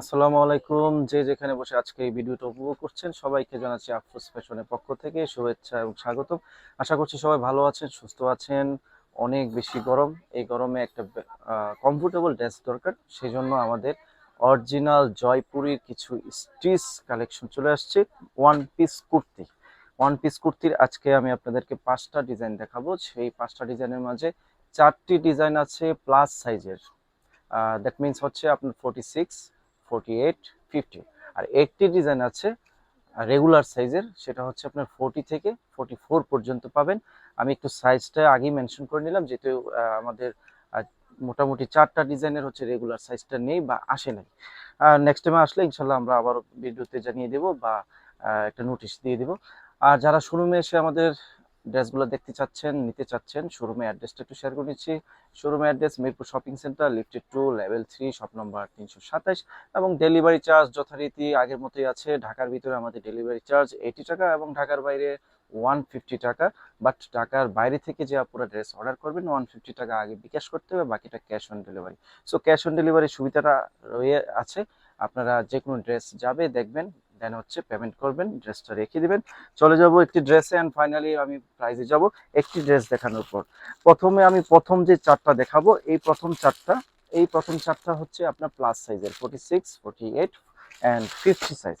আসসালামু আলাইকুম। যে যেখানে বসে আজকে এই ভিডিওটা উপভোগ করছেন, সবাইকে জানাচ্ছি আফরোজ ফ্যাশনের পক্ষ থেকে শুভেচ্ছা এবং স্বাগতম। আশা করছি সবাই ভালো আছেন, সুস্থ আছেন। অনেক বেশি গরম। এই গরমে একটা কমফোর্টেবল ড্রেস দরকার। সেই জন্য আমাদের অরিজিনাল জয়পুরীর কিছু স্টিচ কালেকশন চলে আসছে one piece kurti. One piece কুর্তির আজকে আমি আপনাদেরকে পাঁচটা ডিজাইন দেখাবো। সেই পাঁচটা ডিজাইনের মাঝে চারটি ডিজাইন আছে প্লাস সাইজের দ্যাট মিনস হচ্ছে আপনার forty six forty eight fifty আর একটি ডিজাইন আছে রেগুলার সাইজের সেটা হচ্ছে আপনার ফোর্টি থেকে ফোর্টি ফোর পর্যন্ত পাবেন। আমি একটু সাইজটা আগেই মেনশন করে নিলাম, যেহেতু আমাদের মোটামুটি চারটা ডিজাইনের হচ্ছে রেগুলার সাইজটা নেই বা আসে নাই। নেক্সট টাইমে আসলে ইনশাল্লাহ আমরা আবার ভিডিওতে জানিয়ে দেব বা একটা নোটিশ দিয়ে দেব। আর যারা শোরুমে এসে আমাদের ড্রেসগুলো দেখতে চাচ্ছেন, নিতে চাচ্ছেন, শোরুমে অ্যাড্রেসটা একটু শেয়ার করে নিচ্ছি। Showroom address Mirpur shopping centre lifted to level three shop number তিনশো সাতাশ এবং ডেলিভারি চার্জ যথারীতি আগের মতোই আছে। ঢাকার ভিতরে আমাদের ডেলিভারি চার্জ এইটি টাকা এবং ঢাকার বাইরে ওয়ান ফিফটি টাকা। বাট ঢাকার বাইরে থেকে যে আপনারা ড্রেস অর্ডার করবেন ওয়ান ফিফটি টাকা আগে বিকাশ করতে হবে, বাকিটা cash on delivery so cash on ডেলিভারির সুবিধাটা রয়ে আছে। আপনারা যে কোনো ড্রেস যাবে, দেখবেন দেন হচ্ছে পেমেন্ট করবেন ড্রেসটা রেখে দিবেন। চলে যাব একটি ড্রেসে অ্যান্ড ফাইনালি আমি প্রাইজে যাব একটি ড্রেস দেখানোর পর। প্রথমে আমি প্রথম যে চারটা দেখাবো, এই প্রথম চারটা, এই প্রথম চারটা হচ্ছে আপনার প্লাস সাইজের forty six forty eight and fifty size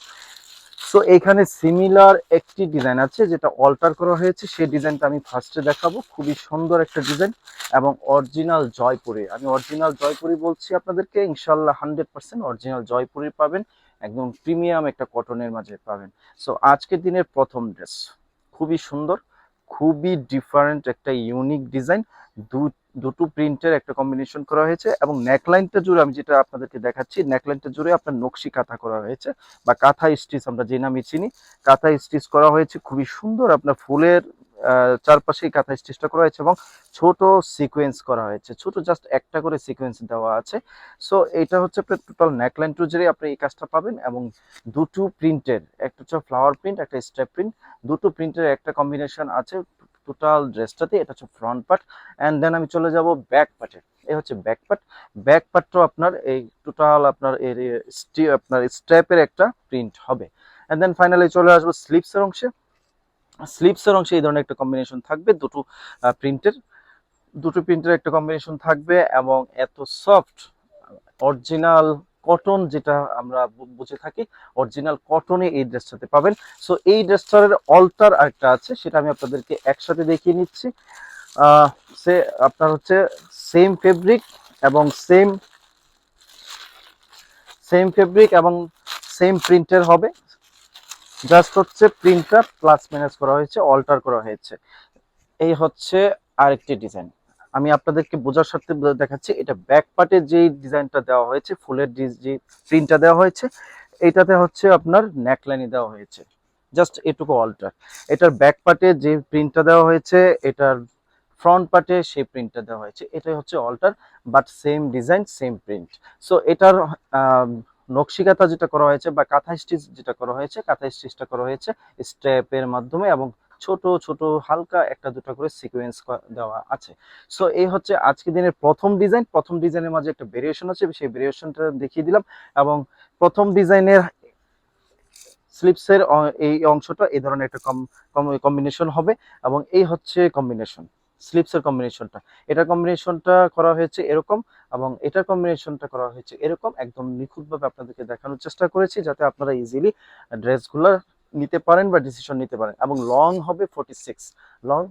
so এখানে সিমিলার একটি ডিজাইন আছে যেটা অল্টার করা হয়েছে, সেই ডিজাইনটা আমি ফার্স্টে দেখাবো। খুবই সুন্দর একটা ডিজাইন এবং অরিজিনাল জয়পুরি। আমি অরিজিনাল জয়পুরি বলছি আপনাদেরকে ইনশাল্লাহ হান্ড্রেড পার্সেন্ট অরিজিনাল জয়পুরি পাবেন। একদম প্রিমিয়াম একটা কটনের মাঝে পাবেন। সো আজকের দিনের প্রথম ড্রেস খুবই সুন্দর, খুবই ডিফারেন্ট একটা ইউনিক ডিজাইন দুটো প্রিন্টের একটা কম্বিনেশন করা হয়েছে এবং নেকলাইনটা জুড়ে আমি যেটা আপনাদেরকে দেখাচ্ছি নেকলাইনটা জুড়ে আপনার নকশি কাঁথা করা হয়েছে বা কাঁথা স্টিচ আমরা যে নামে চিনি, কাঁথা স্টিচ করা হয়েছে। খুবই সুন্দর আপনার ফুলের চারপাশেই কাঁথা স্টিচটা করা হয়েছে এবং ছোট সিকোয়েন্স করা হয়েছে। ছোট জাস্ট একটা করে সিকোয়েন্স দেওয়া আছে। সো এটা হচ্ছে টোটাল নেকলাইন টু জুড়ে আপনি এই কাজটা পাবেন এবং দুটো প্রিন্টের একটা হচ্ছে ফ্লাওয়ার প্রিন্ট একটা স্টেপ প্রিন্ট দুটো প্রিন্টের একটা কম্বিনেশন আছে টোটাল ড্রেসটাতে এটা হচ্ছে ফ্রন্ট পার্ট অ্যান্ড দেন আমি চলে যাব ব্যাক পার্টে এই হচ্ছে ব্যাক পার্ট ব্যাক পার্টটাও আপনার এই টোটাল আপনার এর আপনার স্টেপের একটা প্রিন্ট হবে। অ্যান্ড দেন ফাইনালি চলে আসব স্লিপসের অংশে। স্লিপসের অংশে এই ধরনের একটা কম্বিনেশন থাকবে, দুটো প্রিন্টের দুটো প্রিন্টের একটা কম্বিনেশন থাকবে এবং এত সফট অরিজিনাল কটন যেটা আমরা বুঝে থাকি অরিজিনাল কটনে এই ড্রেসটাতে পাবেন। সো এই ড্রেসটার অল্টার আরেকটা আছে, সেটা আমি আপনাদেরকে একসাথে দেখিয়ে নিচ্ছি। সে, আপনার হচ্ছে সেম ফেব্রিক এবং সেম সেম ফেব্রিক এবং সেম প্রিন্টের হবে। জাস্ট হচ্ছে প্রিন্টটা প্লাস মাইনাস করা হয়েছে, অল্টার করা হয়েছে। এই হচ্ছে আরেকটি ডিজাইন। আমি আপনাদেরকে বোঝার সাথে দেখাচ্ছি, এটা ব্যাক পার্টে যে ডিজাইনটা দেওয়া হয়েছে, ফুলের যে প্রিন্টটা দেওয়া হয়েছে এইটাতে হচ্ছে আপনার নেকলাইনে দেওয়া হয়েছে। জাস্ট এটুকু অল্টার। এটার ব্যাক পার্টে যে প্রিন্টটা দেওয়া হয়েছে, এটার ফ্রন্ট পার্টে সেই প্রিন্টটা দেওয়া হয়েছে। এটাই হচ্ছে alter but same design same print so এটার নকশিকাতা যেটা করা হয়েছে বা কাঁথা স্টিচ যেটা করা হয়েছে, কাঁথা স্টিচটা করা হয়েছে স্টেপের মাধ্যমে এবং ছোট ছোট, হালকা একটা দুটো করে সিকোয়েন্স দেওয়া আছে। সো এই হচ্ছে আজকে দিনের প্রথম ডিজাইন প্রথম ডিজাইনের মাঝে একটা ভেরিয়েশন আছে, সেই ভেরিয়েশনটা দেখিয়ে দিলাম এবং প্রথম ডিজাইনের স্লিপসের এই অংশটা এই ধরনের একটা কম কম্বিনেশন হবে এবং এই হচ্ছে কম্বিনেশন স্লিপসের কম্বিনেশনটা এটার কম্বিনেশনটা করা হয়েছে এরকম এবং এটার কম্বিনেশনটা করা হয়েছে এরকম একদম নিখুঁতভাবে আপনাদেরকে দেখানোর চেষ্টা করেছি যাতে আপনারা ইজিলি ড্রেসগুলো নিতে পারেন বা ডিসিশন নিতে পারেন এবং লং হবে forty six long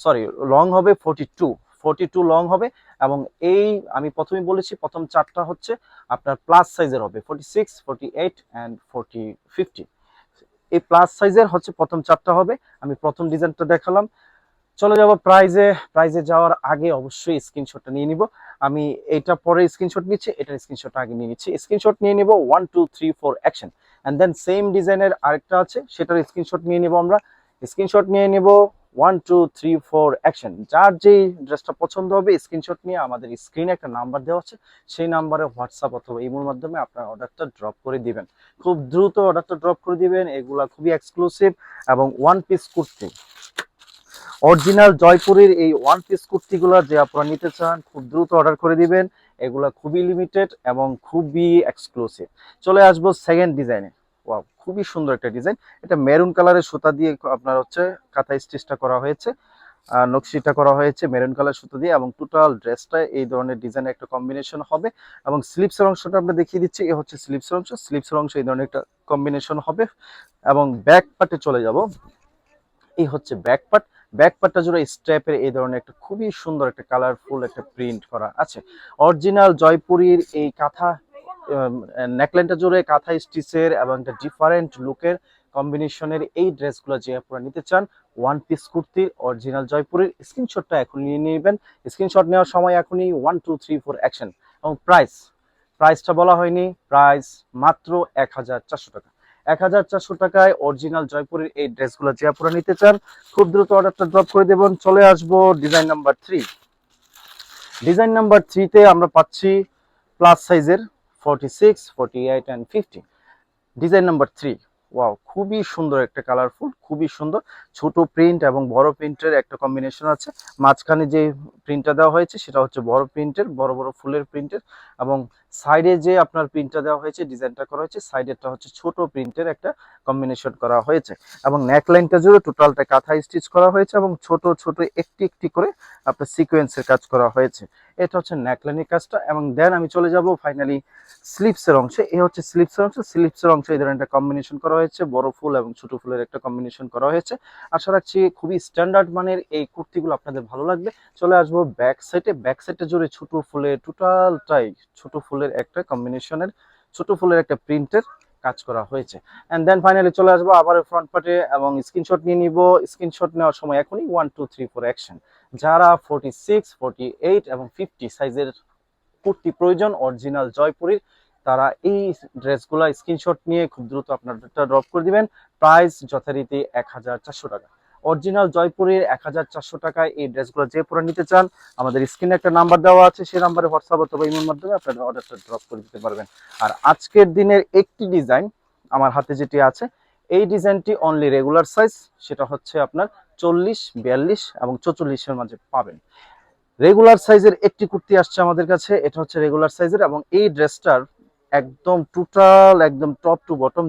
sorry long হবে forty two forty two long হবে এবং এই আমি প্রথমেই বলেছি প্রথম চারটা হচ্ছে আপনার প্লাস সাইজের হবে forty six forty eight and forty fifty এই প্লাস সাইজের হচ্ছে প্রথম চারটা হবে। আমি প্রথম ডিজাইনটা দেখালাম। চলে যাব প্রাইজে প্রাইজে যাওয়ার আগে অবশ্যই স্ক্রিনশটটা নিয়ে নিব। আমি এটা পরে স্ক্রিনশট নিচ্ছি, এটার স্ক্রিনশট আগে নিয়ে নিচ্ছি। স্ক্রিনশট নিয়ে নিব one two three four action and then same ডিজাইনের আরেকটা আছে, সেটার স্ক্রিনশট নিয়ে নিব আমরা। স্ক্রিনশট নিয়ে নিব one two three four action যার যেই ড্রেসটা পছন্দ হবে স্ক্রিনশট নিয়ে আমাদের স্ক্রিনে একটা নাম্বার দেওয়া আছে। সেই নাম্বারে হোয়াটসঅ্যাপ অথবা ইমোর মাধ্যমে আপনার অর্ডারটা ড্রপ করে দিবেন। খুব দ্রুত অর্ডারটা ড্রপ করে দিবেন। এগুলা খুবই এক্সক্লুসিভ এবং ওয়ান পিস কুর্তি। অরিজিনাল জয়পুরের এই ওয়ান পিস কুর্তিগুলো যে আপনারা নিতে চান, খুব দ্রুত অর্ডার করে দিবেন। এগুলা খুবই লিমিটেড এবং খুবই এক্সক্লুসিভ চলে আসব সেকেন্ড ডিজাইনে ওয়াও খুবই সুন্দর একটা ডিজাইন এটা মেরুন কালারের সুতা দিয়ে আপনার হচ্ছে কাঁথা স্টিচটা করা হয়েছে। নকশিটা করা হয়েছে মেরুন কালার সুতো দিয়ে এবং টোটাল ড্রেসটা এই ধরনের ডিজাইনের একটা কম্বিনেশন হবে। এবং স্লিপসের অংশটা আমরা দেখিয়ে দিচ্ছি, এ হচ্ছে স্লিপসের অংশ। স্লিপসের অংশ এই ধরনের একটা কম্বিনেশন হবে। এবং ব্যাক পার্টে চলে যাব। এই হচ্ছে ব্যাক পার্ট ব্যাক পার্টটা জুড়ে স্ট্র্যাপের এই ধরনের একটা খুবই সুন্দর একটা কালারফুল একটা প্রিন্ট করা আছে। অরিজিনাল জয়পুরীর এই কাঁথা নেকলাইনটা জুড়ে কাঁথা স্টিচের এবং একটা ডিফারেন্ট লুকের কম্বিনেশনের এই ড্রেসগুলো যে আপনারা নিতে চান ওয়ান পিস কুর্তির অরিজিনাল জয়পুরের স্ক্রিনশটটা এখন নিয়ে নেবেন। স্ক্রিনশট নেওয়ার সময় এখনই one two three four action এবং প্রাইস প্রাইসটা বলা হয়নি প্রাইস মাত্র এক হাজার চারশো টাকা। এক হাজার চারশো টাকায় অরিজিনাল জয়পুরের এই ড্রেসগুলো যে নিতে চান, খুব দ্রুত অর্ডারটা ড্রপ করে দেবেন। চলে আসব design number three design number থ্রিতে আমরা পাচ্ছি প্লাস সাইজের forty six forty eight and fifty design number three wow খুবই সুন্দর একটা কালারফুল খুবই সুন্দর। ছোট প্রিন্ট এবং বড় প্রিন্টের একটা কম্বিনেশন আছে। মাঝখানে যে প্রিন্টটা দেওয়া হয়েছে, সেটা হচ্ছে বড় প্রিন্টের বড় বড় ফুলের প্রিন্টের এবং সাইডে যে আপনার প্রিন্টটা দেওয়া হয়েছে ডিজাইনটা করা হয়েছে সাইডেরটা হচ্ছে ছোট প্রিন্টের একটা কম্বিনেশন করা হয়েছে এবং নেকলাইনটা জুড়ে টোটালটা কাঁথা স্টিচ করা হয়েছে এবং ছোট ছোট একটি একটি করে আপনার সিকোয়েন্সের কাজ করা হয়েছে। এটা হচ্ছে নেকলাইনের কাজটা এবং দেন আমি চলে যাব ফাইনালি স্লিপসের অংশে। এই হচ্ছে স্লিপসের অংশ। স্লিপসের অংশে এই ধরনের একটা কম্বিনেশন করা হয়েছে। বড় ফুল এবং ছোট ফুলের একটা কম্বিনেশন করা হয়েছে। আশা রাখছি খুবই স্ট্যান্ডার্ড মানের এই কুর্তিগুলো আপনাদের ভালো লাগবে। চলে আসব ব্যাক সাইডে ব্যাক সাইডে জুড়ে ছোট ফুলের টোটালটাই ছোট ফুলের একটা কম্বিনেশনের ছোট ফুলের একটা প্রিন্টের কাজ করা হয়েছে। অ্যান্ড দেন ফাইনালি চলে আসব আবার ফ্রন্ট পার্টে এবং স্ক্রিনশট নিয়ে নিব। স্ক্রিনশট নেওয়ার সময় এখনই one two three four action যারা ফোর্টি সিক্স ফোর্টি এইট এবং ফিফটি সাইজের কুর্তি প্রয়োজন অরিজিনাল জয়পুরীর, তারা এই ড্রেসগুলো স্ক্রিনশট নিয়ে খুব দ্রুত আপনার ড্রপ করে দিবেন। প্রাইস যথারীতি এক হাজার চারশো টাকা। অরিজিনাল জয়পুরের এক হাজার চারশো টাকায় এই ড্রেসগুলো যে পরে নিতে চান, আমাদের স্ক্রিনে একটা নাম্বার দেওয়া আছে, সেই নাম্বারে হোয়াটসঅ্যাপ অথবা ইমের মাধ্যমে আপনারা অর্ডারটা ড্রপ করে দিতে পারবেন। আর আজকের দিনের একটি ডিজাইন আমার হাতে যেটি আছে, এই ডিজাইনটি অনলি রেগুলার সাইজ সেটা হচ্ছে আপনার চল্লিশ, বিয়াল্লিশ এবং চৌচল্লিশের মাঝে পাবেন। রেগুলার সাইজের একটি কুর্তি আসছে আমাদের কাছে, এটা হচ্ছে রেগুলার সাইজের এবং এই ড্রেসটার একদম টোটাল একদম টপ টু বটম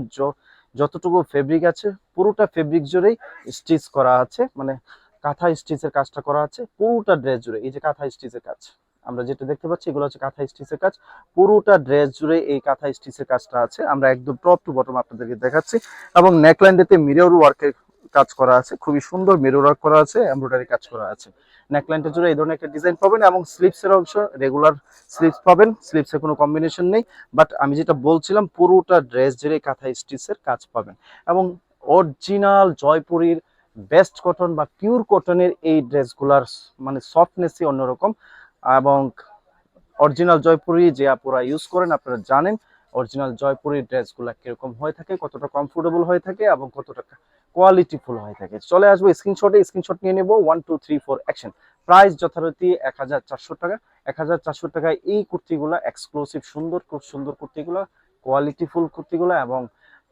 যতটুকু ফেব্রিক আছে, পুরোটা ফেব্রিক জুড়েই স্টিচ করা আছে মানে কাঁথা স্টিচের কাজটা করা আছে, পুরোটা ড্রেস জুড়ে, এই যে কাঁথা স্টিচের কাজ, আমরা যেটা দেখতে পাচ্ছি এগুলো হচ্ছে কাঁথা স্টিচের কাজ, পুরোটা ড্রেস জুড়ে এই কাঁথা স্টিচের কাজটা আছে, আমরা একদম টপ টু বটম আপনাদেরকে দেখাচ্ছি, এবং নেকলাইনটাতে মিরর ওয়ার্কের কাজ করা আছে, খুবই সুন্দর মিরর করা আছে এমব্রয়ডারি কাজ করা আছে। নেকলাইনটা জুড়ে এই ধরনের একটা ডিজাইন পাবেন এবং স্লিপসের অংশ রেগুলার স্লিপস পাবেন স্লিপসের কোনো কম্বিনেশন নেই বাট আমি যেটা বলছিলাম, পুরোটা ড্রেস জুড়ে কাঁথা স্টিচের কাজ পাবেন। এবং অরিজিনাল জয়পুরীর বেস্ট কটন বা পিওর কটনের এই ড্রেসগুলার মানে সফটনেসই অন্যরকম। এবং অরিজিনাল জয়পুরি যে আপুরা ইউজ করেন, আপনারা জানেন অরিজিনাল জয়পুরের ড্রেসগুলো কীরকম হয়ে থাকে, কতটা কমফোর্টেবল হয়ে থাকে এবং কতটা কোয়ালিটিফুল হয়ে থাকে। চলে আসব স্ক্রিনশটে স্ক্রিনশট নিয়ে নেব one two three four action price যথারীতি এক হাজার চারশো টাকা। এক হাজার চারশো টাকায় এই কুর্তিগুলো এক্সক্লুসিভ সুন্দর, খুব সুন্দর কুর্তিগুলো কোয়ালিটিফুল কুর্তিগুলো এবং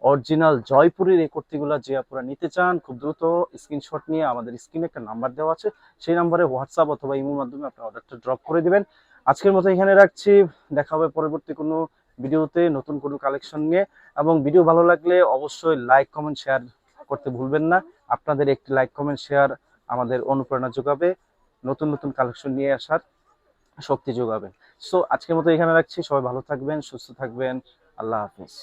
অরিজিনাল জয়পুরের এই কুর্তিগুলো যে আপনারা নিতে চান, খুব দ্রুত স্ক্রিনশট নিয়ে আমাদের স্ক্রিনে একটা নাম্বার দেওয়া আছে। সেই নাম্বারে হোয়াটসঅ্যাপ অথবা ইমোর মাধ্যমে আপনার অর্ডারটা ড্রপ করে দিবেন। আজকের মতো এখানে রাখছি। দেখা হবে পরবর্তী কোনো ভিডিওতে নতুন কোনো কালেকশন নিয়ে। এবং ভিডিও ভালো লাগলে অবশ্যই লাইক কমেন্ট শেয়ার করতে ভুলবেন না। আপনাদের একটি লাইক কমেন্ট শেয়ার আমাদের অনুপ্রেরণা যোগাবে। নতুন নতুন কালেকশন নিয়ে আসার শক্তি যোগাবে। সো আজকের মতো এখানে রাখছি। সবাই ভালো থাকবেন, সুস্থ থাকবেন। আল্লাহ হাফিজ।